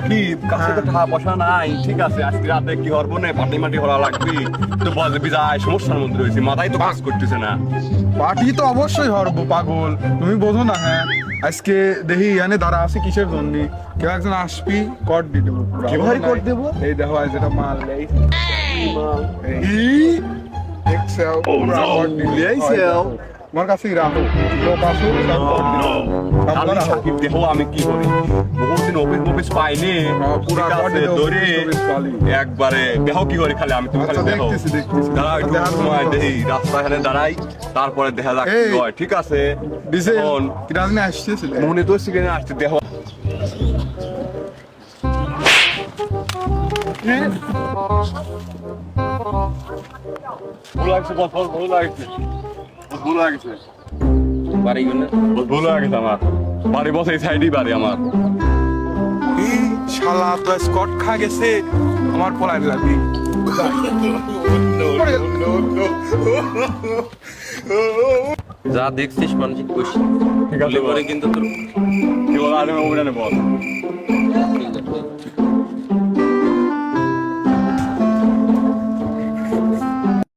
সাকিব কাছে তো টাকা পয়সা নাই ঠিক আছে আজকে রাতে কি হরবো না পাটি মাটি হরা লাগবে তো বলে বিজায় সমস্যার মধ্যে রয়েছে মাথায় তো কাজ করতেছে না। পার্টি তো অবশ্যই হরবো পাগল তুমি বোঝো না হ্যাঁ আজকে দেখি এনে দাঁড়া আছে কিসের জন্য কেউ একজন আসবি কট দিয়ে দেবো কি ভাই কট দেবো? এই দেখো আজ যেটা মাল এই। এক্সেল পুরো কট লোক আসুক আমি সাকিব আমি কি করি অফিস অফিস পাইনি। হ্যাঁ, পুরা ধরে। একবারে দেখো কি করি খালি? আমি তুমি আচ্ছা, খালি। দাঁড়া একটু সময়। রাস্তা দাঁড়াই তারপরে দেখা যাক কি হয়। ঠিক আছে। ডিজেল এখন কিটা জানি আসতেছিল? মনে তো আসতে ভুল লাগছে বস বস ভুল লাগছে। বস, ভুল বাড়ি গেলে? ভুল আমার। বাড়ি বস এই সাইডই বাড়ি আমার। এই শালা তো স্কট খা গেছে আমার পলাই লাগবে। যা দেখছিস মানসিক ঠিক আছে কিন্তু তোর কি বল বল।